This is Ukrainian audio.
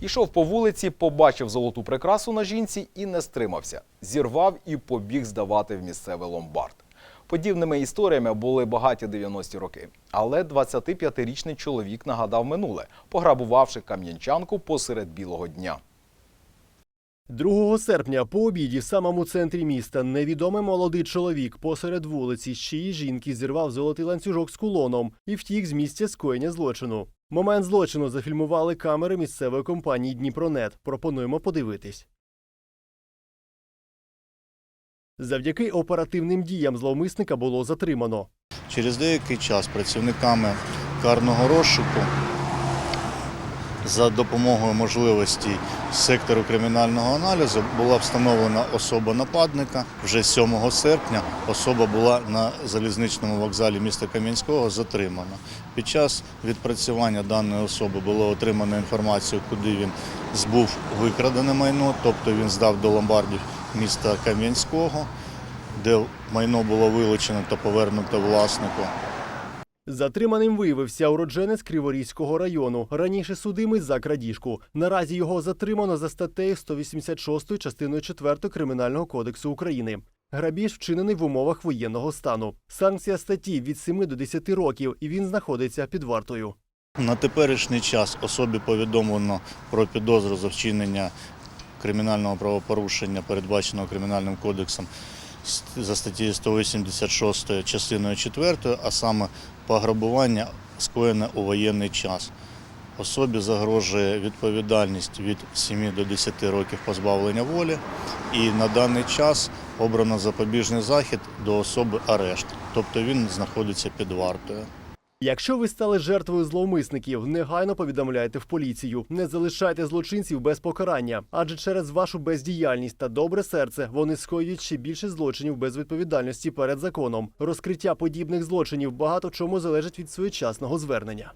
Ішов по вулиці, побачив золоту прикрасу на жінці і не стримався. Зірвав і побіг здавати в місцевий ломбард. Подібними історіями були багаті 90-ті роки. Але 25-річний чоловік нагадав минуле, пограбувавши кам'янчанку посеред білого дня. 2 серпня по обіді в самому центрі міста невідомий молодий чоловік посеред вулиці з чиї жінки зірвав золотий ланцюжок з кулоном і втік з місця скоєння злочину. Момент злочину зафільмували камери місцевої компанії Дніпронет. Пропонуємо подивитись. Завдяки оперативним діям зловмисника було затримано. Через деякий час працівниками карного розшуку за допомогою можливостей сектору кримінального аналізу була встановлена особа нападника. Вже 7 серпня особа була на залізничному вокзалі міста Кам'янського затримана. Під час відпрацювання даної особи було отримано інформацію, куди він збув викрадене майно, тобто він здав до ломбардів міста Кам'янського, де майно було вилучено та повернуто власнику. Затриманим виявився уродженець Криворізького району, раніше судимий за крадіжку. Наразі його затримано за статтею 186 частиною 4 Кримінального кодексу України. Грабіж вчинений в умовах воєнного стану. Санкція статті від 7 до 10 років, і він знаходиться під вартою. На теперішній час особі повідомлено про підозру за вчинення кримінального правопорушення, передбаченого Кримінальним кодексом за статтею 186 частиною 4, а саме пограбування скоєне у воєнний час. Особі загрожує відповідальність від 7 до 10 років позбавлення волі, і на даний час обрано запобіжний захід до особи арешт, тобто він знаходиться під вартою. Якщо ви стали жертвою зловмисників, негайно повідомляйте в поліцію. Не залишайте злочинців без покарання, адже через вашу бездіяльність та добре серце вони скоюють ще більше злочинів без відповідальності перед законом. Розкриття подібних злочинів багато чому залежить від своєчасного звернення.